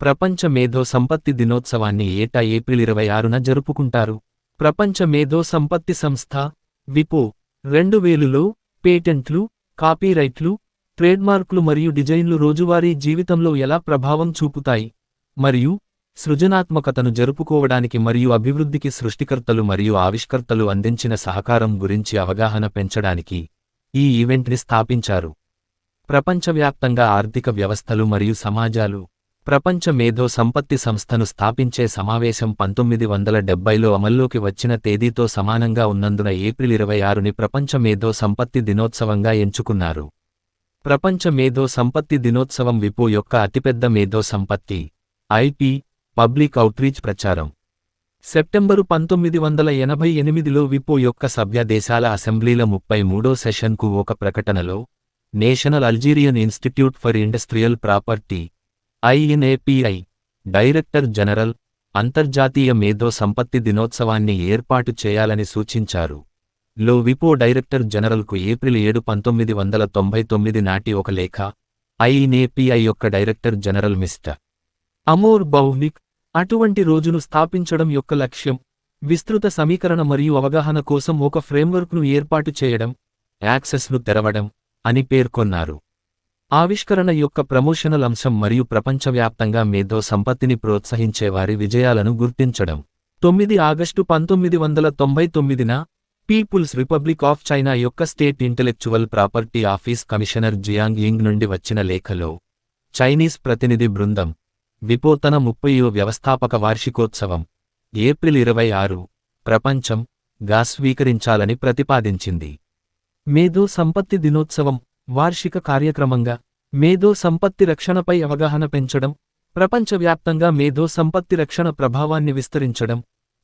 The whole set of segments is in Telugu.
ప్రపంచ మేధో సంపత్తి దినోత్సవాన్ని ఏటా ఏప్రిల్ ఇరవై ఆరున జరుపుకుంటారు. ప్రపంచ మేధో సంపత్తి సంస్థ విపో రెండు వేలులో పేటెంట్లు కాపీరైట్లు ట్రేడ్మార్క్లు మరియు డిజైన్లు రోజువారీ జీవితంలో ఎలా ప్రభావం చూపుతాయి మరియు సృజనాత్మకతను జరుపుకోవడానికి మరియు అభివృద్ధికి సృష్టికర్తలు మరియు ఆవిష్కర్తలు అందించిన సహకారం గురించి అవగాహన పెంచడానికి ఈ ఈవెంట్ని స్థాపించారు. ప్రపంచవ్యాప్తంగా ఆర్థిక వ్యవస్థలు మరియు సమాజాలు ప్రపంచ మేధో సంపత్తి సంస్థను స్థాపించే సమావేశం పంతొమ్మిది వందల డెబ్బైలో అమల్లోకి వచ్చిన తేదీతో సమానంగా ఉన్నందున ఏప్రిల్ ఇరవై ఆరుని ప్రపంచ మేధో సంపత్తి దినోత్సవంగా ఎంచుకున్నారు. ప్రపంచ మేధో సంపత్తి దినోత్సవం విపో యొక్క అతిపెద్ద మేధో సంపత్తి ఐపి పబ్లిక్ అవుట్రీచ్ ప్రచారం. సెప్టెంబరు పంతొమ్మిది వందల ఎనభై ఎనిమిదిలో విపో యొక్క సభ్య దేశాల అసెంబ్లీల ముప్పై మూడో సెషన్కు ఒక ప్రకటనలో national Algerian institute for industrial property INAPI director general అంతర్జాతీయ మేధో సంపత్తి దినోత్సవాన్ని ఏర్పాటు చేయాలని సూచించారు. లో విపో డైరెక్టర్ జనరల్కు ఏప్రిల్ ఏడు పంతొమ్మిది వందల తొంభై తొమ్మిది నాటి ఒక లేఖ ఐఎన్ఏపిఐ యొక్క director general mister Amor Bounik అటువంటి రోజును స్థాపించడం యొక్క లక్ష్యం విస్తృత సమీకరణ మరియు అవగాహన కోసం ఒక ఫ్రేమ్వర్క్ను ఏర్పాటు చేయడం యాక్సెస్ను తెరవడం అని పేర్కొన్నారు. ఆవిష్కరణ యొక్క ప్రమోషనల్ అంశం మరియు ప్రపంచవ్యాప్తంగా మేధో సంపత్తిని ప్రోత్సహించే వారి విజయాలను గుర్తించడం. తొమ్మిది ఆగస్టు పంతొమ్మిది వందల తొంభై తొమ్మిదిన పీపుల్స్ రిపబ్లిక్ ఆఫ్ చైనా యొక్క state intellectual property office commissioner Jiang Ying నుండి వచ్చిన లేఖలో చైనీస్ ప్రతినిధి బృందం విపోతన ముప్పయో వ్యవస్థాపక వార్షికోత్సవం ఏప్రిల్ ఇరవై ఆరు ప్రపంచం గా స్వీకరించాలని ప్రతిపాదించింది. మేధో సంపత్తి దినోత్సవం వార్షిక కార్యక్రమంగా మేధో సంపత్తి రక్షణపై అవగాహన పెంచడం ప్రపంచవ్యాప్తంగా మేధో సంపత్తి రక్షణ ప్రభావాన్ని విస్తరించడం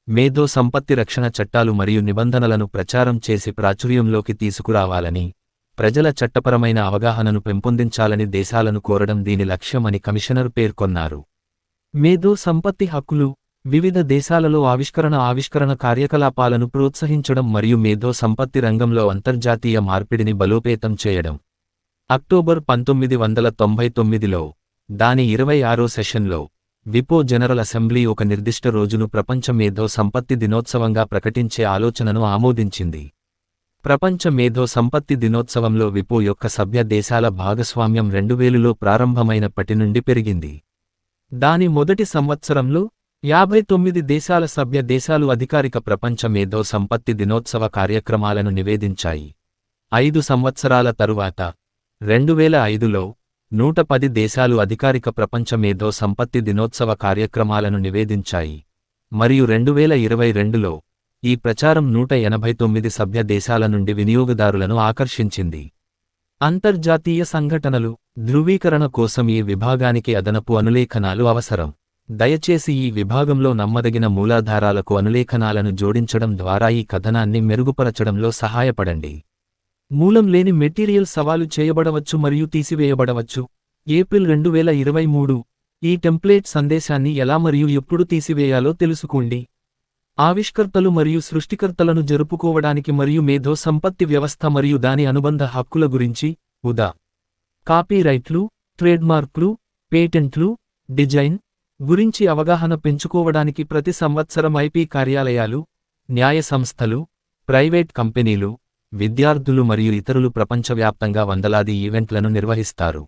మేధో సంపత్తి రక్షణ చట్టాలు మరియు నిబంధనలను ప్రచారం చేసి ప్రాచుర్యంలోకి తీసుకురావాలని ప్రజల చట్టపరమైన అవగాహనను పెంపొందించాలని దేశాలను కోరడం దీని లక్ష్యమని కమిషనర్ పేర్కొన్నారు. మేధో సంపత్తి హక్కులు వివిధ దేశాలలో ఆవిష్కరణ ఆవిష్కరణ కార్యకలాపాలను ప్రోత్సహించడం మరియు మేధో సంపత్తి రంగంలో అంతర్జాతీయ మార్పిడిని బలోపేతం చేయడం. అక్టోబర్ పంతొమ్మిది వందల తొంభై తొమ్మిదిలో దాని ఇరవై ఆరో సెషన్లో విపో జనరల్ అసెంబ్లీ ఒక నిర్దిష్ట రోజును ప్రపంచ మేధో సంపత్తి దినోత్సవంగా ప్రకటించే ఆలోచనను ఆమోదించింది. ప్రపంచ మేధో సంపత్తి దినోత్సవంలో విపో యొక్క సభ్య దేశాల భాగస్వామ్యం రెండువేలులో ప్రారంభమైనప్పటి నుండి పెరిగింది. దాని మొదటి సంవత్సరంలో యాభై తొమ్మిది దేశాల సభ్య దేశాలు అధికారిక ప్రపంచ మేధో సంపత్తి దినోత్సవ కార్యక్రమాలను నివేదించాయి. ఐదు సంవత్సరాల తరువాత రెండు వేల ఐదులో నూట పది దేశాలు అధికారిక ప్రపంచ మేధో సంపత్తి దినోత్సవ కార్యక్రమాలను నివేదించాయి. మరియు రెండు వేల ఇరవై రెండులో ఈ ప్రచారం నూట ఎనభై తొమ్మిది సభ్య దేశాల నుండి వినియోగదారులను ఆకర్షించింది. అంతర్జాతీయ సంఘటనలు ధృవీకరణ కోసం ఈ విభాగానికి అదనపు అనులేఖనాలు అవసరం. దయచేసి ఈ విభాగంలో నమ్మదగిన మూలాధారాలకు అనులేఖనాలను జోడించడం ద్వారా ఈ కథనాన్ని మెరుగుపరచడంలో సహాయపడండి. మూలం లేని మెటీరియల్ సవాలు చేయబడవచ్చు మరియు తీసివేయబడవచ్చు. ఏప్రిల్ రెండు వేల ఇరవై మూడు. ఈ టెంప్లేట్ సందేశాన్ని ఎలా మరియు ఎప్పుడు తీసివేయాలో తెలుసుకోండి. ఆవిష్కర్తలు మరియు సృష్టికర్తలను జరుపుకోవడానికి మరియు మేధో సంపత్తి వ్యవస్థ మరియు దాని అనుబంధ హక్కుల గురించి ఉదా. కాపీరైట్లు ట్రేడ్మార్క్లు పేటెంట్లు డిజైన్ గురించి అవగాహన పెంచుకోవడానికి ప్రతి సంవత్సరం ఐపీ కార్యాలయాలు న్యాయ సంస్థలు ప్రైవేట్ కంపెనీలు విద్యార్థులు మరియు ఇతరులు ప్రపంచవ్యాప్తంగా వందలాది ఈవెంట్లను నిర్వహిస్తారు.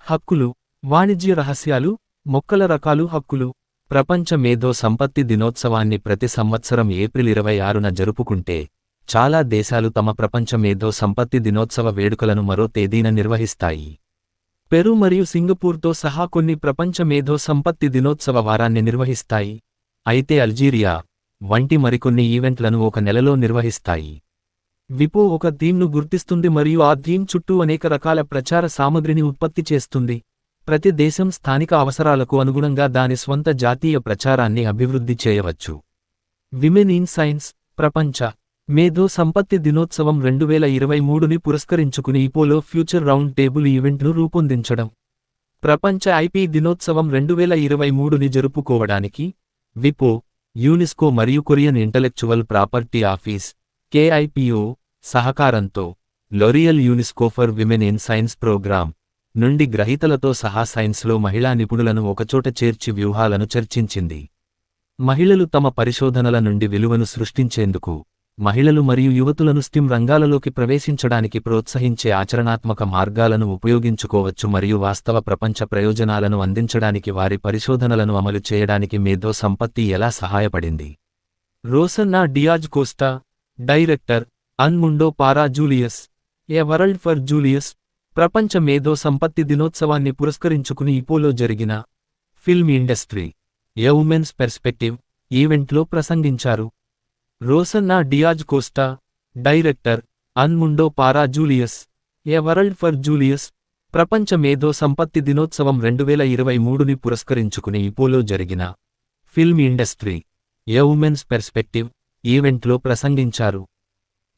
హక్కులు వాణిజ్య రహస్యాలు మొక్కల రకాలు హక్కులు. ప్రపంచ మేధో సంపత్తి దినోత్సవాన్ని ప్రతి సంవత్సరం ఏప్రిల్ ఇరవై ఆరున జరుపుకుంటే చాలా దేశాలు తమ ప్రపంచ మేధో సంపత్తి దినోత్సవ వేడుకలను మరో తేదీన నిర్వహిస్తాయి. పెరు మరియు సింగపూర్తో సహా కొన్ని ప్రపంచ మేధో సంపత్తి దినోత్సవ వారాన్ని నిర్వహిస్తాయి. అయితే అల్జీరియా వంటి మరికొన్ని ఈవెంట్లను ఒక నెలలో నిర్వహిస్తాయి. విపో ఒక థీమ్ను గుర్తిస్తుంది మరియు ఆ థీమ్ చుట్టూ అనేక రకాల ప్రచార సామగ్రిని ఉత్పత్తి చేస్తుంది. ప్రతి దేశం స్థానిక అవసరాలకు అనుగుణంగా దాని స్వంత జాతీయ ప్రచారాన్ని అభివృద్ధి చేయవచ్చు. విమెన్ ఇన్ సైన్స్ ప్రపంచ. మేధో సంపత్తి దినోత్సవం రెండు వేల ఇరవై మూడుని పురస్కరించుకుని ఇపోలో ఫ్యూచర్ రౌండ్ టేబుల్ ఈవెంట్ను రూపొందించడం. ప్రపంచ ఐపీ దినోత్సవం రెండు వేల ఇరవై మూడుని జరుపుకోవడానికి విపో యూనిస్కో మరియు Korean intellectual property office KIPO సహకారంతో L'Oreal UNESCO for women in science programme నుండి గ్రహీతలతో సహా సైన్స్లో మహిళా నిపుణులను ఒకచోట చేర్చి వ్యూహాలను చర్చించింది. మహిళలు తమ పరిశోధనల నుండి విలువను సృష్టించేందుకు మహిళలు మరియు యువతులను స్టిమ్ రంగాలలోకి ప్రవేశించడానికి ప్రోత్సహించే ఆచరణాత్మక మార్గాలను ఉపయోగించుకోవచ్చు మరియు వాస్తవ ప్రపంచ ప్రయోజనాలను అందించడానికి వారి పరిశోధనలను అమలు చేయడానికి మేధో సంపత్తి ఎలా సహాయపడింది? Rosanna Diaz Costa director Un Mundo Para Julius a world for Julius ప్రపంచ మేధో సంపత్తి దినోత్సవాన్ని పురస్కరించుకుని ఇపోలో జరిగిన film industry. A women's perspective ఈవెంట్లో ప్రసంగించారు. Rosanna Diaz Costa director Un Mundo Para Julius a world for Julius ప్రపంచ మేధో సంపత్తి దినోత్సవం రెండువేల ఇరవై మూడుని పురస్కరించుకుని ఇపోలో జరిగిన film industry. A women's perspective ఈవెంట్లో ప్రసంగించారు.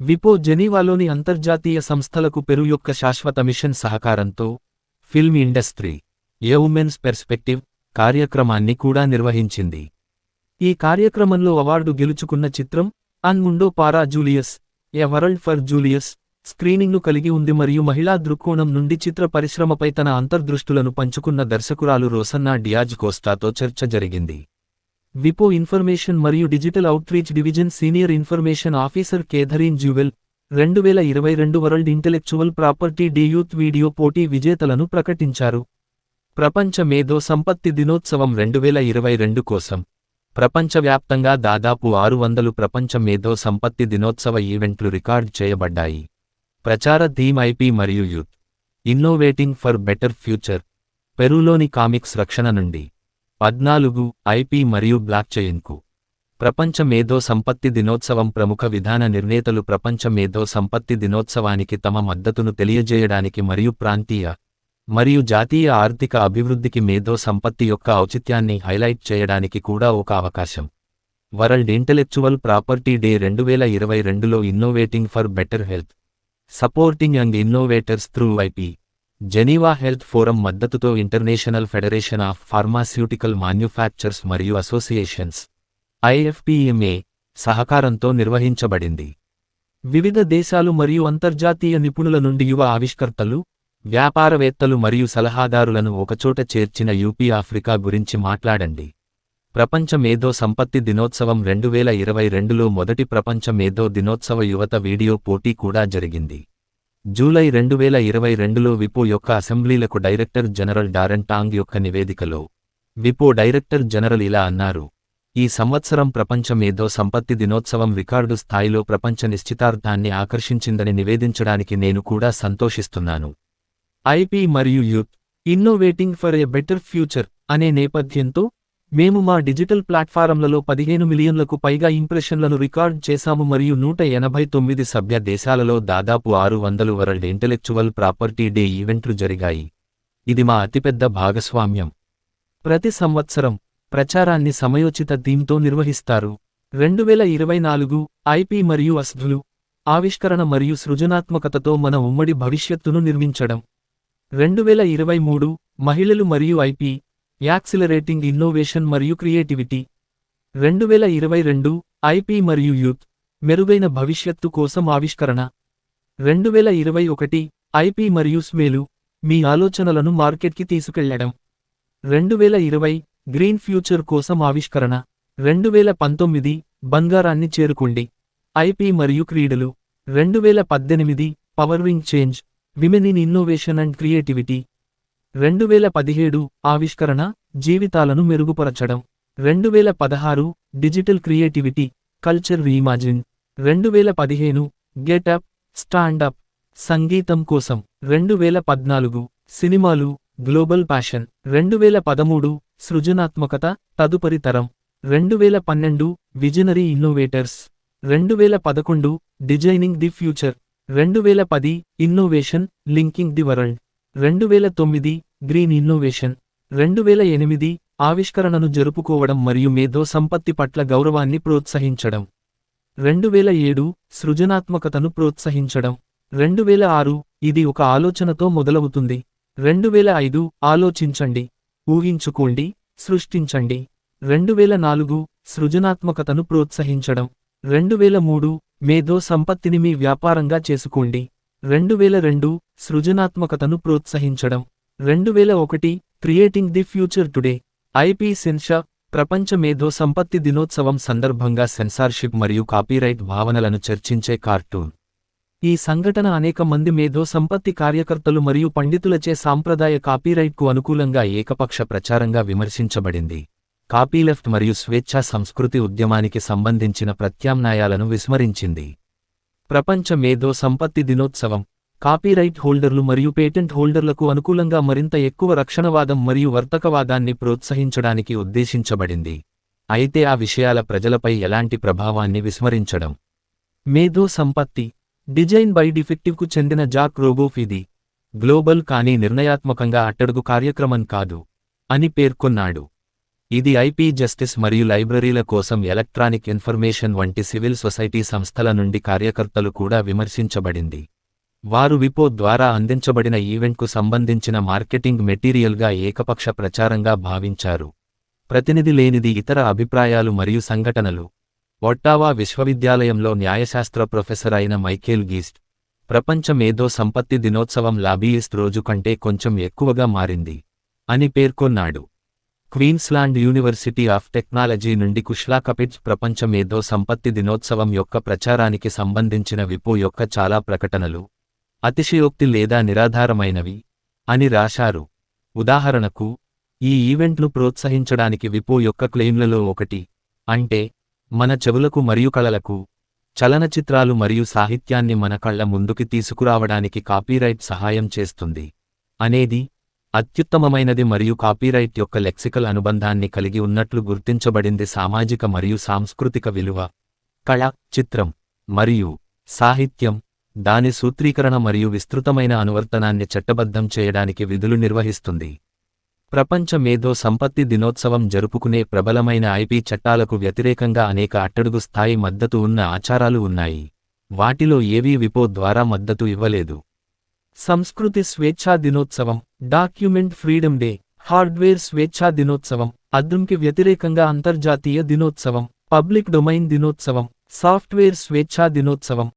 విపో జెనీవాలోని అంతర్జాతీయ సంస్థలకు పెరు యొక్క శాశ్వత మిషన్ సహకారంతో film industry a women's perspective కార్యక్రమాన్ని కూడా నిర్వహించింది. ఈ కార్యక్రమంలో అవార్డు గెలుచుకున్న చిత్రం Un Mundo Para Julius a world for Julius స్క్రీనింగ్ను కలిగి ఉంది మరియు మహిళా దృక్కోణం నుండి చిత్ర పరిశ్రమపై తన అంతర్దృష్టులను పంచుకున్న దర్శకురాలు రోసన్నా డియాజ్ కోస్టాతో చర్చ జరిగింది. విపో ఇన్ఫర్మేషన్ మరియు digital outreach division senior information officer Catherine Jewell రెండు వేల ఇరవై రెండు world intellectual property day youth video పోటీ విజేతలను ప్రకటించారు. ప్రపంచ మేధో సంపత్తి దినోత్సవం రెండు వేల ఇరవై రెండు కోసం. ప్రపంచవ్యాప్తంగా దాదాపు ఆరు వందలు ప్రపంచ మేధో సంపత్తి దినోత్సవ ఈవెంట్లు రికార్డ్ చేయబడ్డాయి. ప్రచార థీమ్ ఐపీ మరియు youth. Innovating for better future. పెరూలోని comics రక్షణ నుండి. పద్నాలుగు ఐపీ మరియు బ్లాక్ చైన్కు. ప్రపంచ మేధో సంపత్తి దినోత్సవం ప్రముఖ విధాన నిర్ణేతలు ప్రపంచ మేధో సంపత్తి దినోత్సవానికి తమ మద్దతును తెలియజేయడానికి మరియు ప్రాంతీయ మరియు జాతీయ ఆర్థిక అభివృద్ధికి మేధో సంపత్తి యొక్క ఔచిత్యాన్ని హైలైట్ చేయడానికి కూడా ఒక అవకాశం. వరల్డ్ ఇంటలెక్చువల్ ప్రాపర్టీ డే రెండు వేల ఇరవై రెండులో innovating for better health. Supporting and innovators through IP. Geneva health forum మద్దతుతో international federation of pharmaceutical manufacturers మరియు అసోసియేషన్స్ ఐఎఫ్పిఎంఏ సహకారంతో నిర్వహించబడింది. వివిధ దేశాలు మరియు అంతర్జాతీయ నిపుణుల నుండి యువ ఆవిష్కర్తలు వ్యాపారవేత్తలు మరియు సలహాదారులను ఒకచోట చేర్చిన యూపీ ఆఫ్రికా గురించి మాట్లాడండి. ప్రపంచ మేధో సంపత్తి దినోత్సవం రెండు వేల ఇరవై రెండులో మొదటి ప్రపంచ మేధో దినోత్సవ యువత వీడియో పోటీ కూడా జరిగింది. జూలై రెండు వేల ఇరవై రెండులో విపో యొక్క అసెంబ్లీలకు డైరెక్టర్ జనరల్ డారెన్ టాంగ్ యొక్క నివేదికలో విపో డైరెక్టర్ జనరల్ ఇలా అన్నారు. ఈ సంవత్సరం ప్రపంచం ఏదో సంపత్తి దినోత్సవం రికార్డు స్థాయిలో ప్రపంచ నిశ్చితార్థాన్ని ఆకర్షించిందని నివేదించడానికి నేను కూడా సంతోషిస్తున్నాను. ఐపీ మరియు youth innovating for a better future అనే నేపథ్యంతో మేము మా డిజిటల్ ప్లాట్ఫారంలలో పదిహేను మిలియన్లకు పైగా ఇంప్రెషన్లను రికార్డ్ చేశాము మరియు నూట ఎనభై తొమ్మిది సభ్య దేశాలలో దాదాపు ఆరు వందలు వరల్డ్ ఇంటెలెక్చువల్ ప్రాపర్టీ డే ఈవెంట్లు జరిగాయి. ఇది మా అతిపెద్ద భాగస్వామ్యం. ప్రతి సంవత్సరం ప్రచారాన్ని సమయోచిత థీమ్తో నిర్వహిస్తారు. రెండు వేల ఇరవై నాలుగు ఐపీ మరియు అస్ధులు ఆవిష్కరణ మరియు సృజనాత్మకతతో మన ఉమ్మడి భవిష్యత్తును నిర్మించడం. రెండు వేల ఇరవై మూడు మహిళలు మరియు ఐపీ యాక్సిలరేటింగ్ ఇన్నోవేషన్ మరియు క్రియేటివిటీ. రెండు వేల ఇరవై రెండు ఐపీ మరియు యూత్ మెరుగైన భవిష్యత్తు కోసం ఆవిష్కరణ. రెండు వేల ఇరవై ఒకటి ఐపీ మరియు స్మేలు మీ ఆలోచనలను మార్కెట్కి తీసుకెళ్ళడం. రెండు వేల ఇరవై గ్రీన్ ఫ్యూచర్ కోసం ఆవిష్కరణ. రెండు వేల పంతొమ్మిది బంగారాన్ని చేరుకోండి. ఐపీ మరియు క్రీడలు. రెండు వేల పద్దెనిమిది powering change women in innovation and creativity. రెండు వేల పదిహేడు ఆవిష్కరణ జీవితాలను మెరుగుపరచడం. రెండు వేల పదహారు డిజిటల్ క్రియేటివిటీ కల్చర్ రీఇమాజిన్ రెండు వేల పదిహేను గెటప్ స్టాండప్ సంగీతం కోసం. రెండు వేల పద్నాలుగు సినిమాలు గ్లోబల్ ప్యాషన్. రెండు వేల పదమూడు సృజనాత్మకత తదుపరి తరం. రెండు వేల పన్నెండు విజనరీ ఇన్నోవేటర్స్. రెండు వేల పదకొండు డిజైనింగ్ ది ఫ్యూచర్. రెండు వేల పది ఇన్నోవేషన్ లింకింగ్ ది వరల్డ్. రెండు వేల తొమ్మిది గ్రీన్ ఇన్నోవేషన్ రెండు వేల ఎనిమిది ఆవిష్కరణను జరుపుకోవడం మరియు మేధో సంపత్తి పట్ల గౌరవాన్ని ప్రోత్సహించడం రెండు వేల ఏడు సృజనాత్మకతను ప్రోత్సహించడం రెండు వేల ఆరు ఇది ఒక ఆలోచనతో మొదలవుతుంది రెండు వేల ఐదు ఆలోచించండి ఊహించుకోండి సృష్టించండి రెండు వేల నాలుగు సృజనాత్మకతను ప్రోత్సహించడం రెండు వేల మూడు మేధో సంపత్తిని మీ వ్యాపారంగా చేసుకోండి. రెండు వేల రెండు సృజనాత్మకతను ప్రోత్సహించడం. రెండు వేల ఒకటి creating the future today. IP సెన్షా ప్రపంచ మేధో సంపత్తి దినోత్సవం సందర్భంగా సెన్సార్షిప్ మరియు కాపీరైట్ భావనలను చర్చించే కార్టూన్. ఈ సంఘటన అనేక మంది మేధో సంపత్తి కార్యకర్తలు మరియు పండితులచే సాంప్రదాయ కాపీరైట్కు అనుకూలంగా ఏకపక్ష ప్రచారంగా విమర్శించబడింది. కాపీలెఫ్ట్ మరియు స్వేచ్ఛా సంస్కృతి ఉద్యమానికి సంబంధించిన ప్రత్యామ్నాయాలను విస్మరించింది. ప్రపంచ మేధో సంపత్తి దినోత్సవం. కాపీరైట్ హోల్డర్లు మరియు పేటెంట్ హోల్డర్లకు అనుకూలంగా మరింత ఎక్కువ రక్షణవాదం మరియు వర్తకవాదాన్ని ప్రోత్సహించడానికి ఉద్దేశించబడింది. అయితే ఆ విషయాల ప్రజలపై ఎలాంటి ప్రభావాన్ని విస్మరించడం? మేధో సంపత్తి. డిజైన్ బై డిఫెక్టివ్కు చెందిన జాక్ రోబోఫ్ ఇది. గ్లోబల్ కానీ నిర్ణయాత్మకంగా అట్టడుగు కార్యక్రమం కాదు. అని పేర్కొన్నాడు. ఇది ఐపీ జస్టిస్ మరియు లైబ్రరీల కోసం ఎలక్ట్రానిక్ ఇన్ఫర్మేషన్ వంటి సివిల్ సొసైటీ సంస్థల నుండి కార్యకర్తలు కూడా విమర్శించబడింది. వారు విపో ద్వారా అందించబడిన ఈవెంట్కు సంబంధించిన మార్కెటింగ్ మెటీరియల్గా ఏకపక్ష ప్రచారంగా భావించారు. ప్రతినిధి లేనిది ఇతర అభిప్రాయాలు మరియు సంఘటనలు. ఒట్టావా విశ్వవిద్యాలయంలో న్యాయశాస్త్ర ప్రొఫెసర్ అయిన మైకేల్ గీస్ట్ ప్రపంచ మేధో సంపత్తి దినోత్సవం లాబీయిస్ట్ రోజు కంటే కొంచెం ఎక్కువగా మారింది అని పేర్కొన్నాడు. క్వీన్స్లాండ్ యూనివర్సిటీ ఆఫ్ టెక్నాలజీ నుండి కుష్లా కపిట్స్ ప్రపంచ మేధో సంపత్తి దినోత్సవం యొక్క ప్రచారానికి సంబంధించిన విపో యొక్క చాలా ప్రకటనలు. అతిశయోక్తి లేదా నిరాధారమైనవి అని రాశారు. ఉదాహరణకు ఈ ఈవెంట్ను ప్రోత్సహించడానికి విపో యొక్క క్లెయిమ్లలో ఒకటి అంటే మన చెవులకు మరియు కళలకు చలనచిత్రాలు మరియు సాహిత్యాన్ని మన కళ్ళ ముందుకి తీసుకురావడానికి కాపీరైట్ సహాయం చేస్తుంది. అనేది అత్యుత్తమమైనది మరియు కాపీరైట్ యొక్క లెక్సికల్ అనుబంధాన్ని కలిగి ఉన్నట్లు గుర్తించబడింది సామాజిక మరియు సాంస్కృతిక విలువ కళ చిత్రం మరియు సాహిత్యం. దాని సూత్రీకరణ మరియు విస్తృతమైన అనువర్తనాన్ని చట్టబద్ధం చేయడానికి విధులు నిర్వహిస్తుంది. ప్రపంచ మేధో సంపత్తి దినోత్సవం జరుపుకునే ప్రబలమైన ఐపీ చట్టాలకు వ్యతిరేకంగా అనేక అట్టడుగు స్థాయి మద్దతు ఉన్న ఆచారాలు ఉన్నాయి. వాటిలో ఏవీ విపో ద్వారా మద్దతు ఇవ్వలేదు. సంస్కృతి స్వేచ్ఛా దినోత్సవం డాక్యుమెంట్ ఫ్రీడమ్ డే హార్డ్వేర్ స్వేచ్ఛా దినోత్సవం అద్దుంకి వ్యతిరేకంగా అంతర్జాతీయ దినోత్సవం పబ్లిక్ డొమైన్ దినోత్సవం సాఫ్ట్వేర్ స్వేచ్ఛా దినోత్సవం.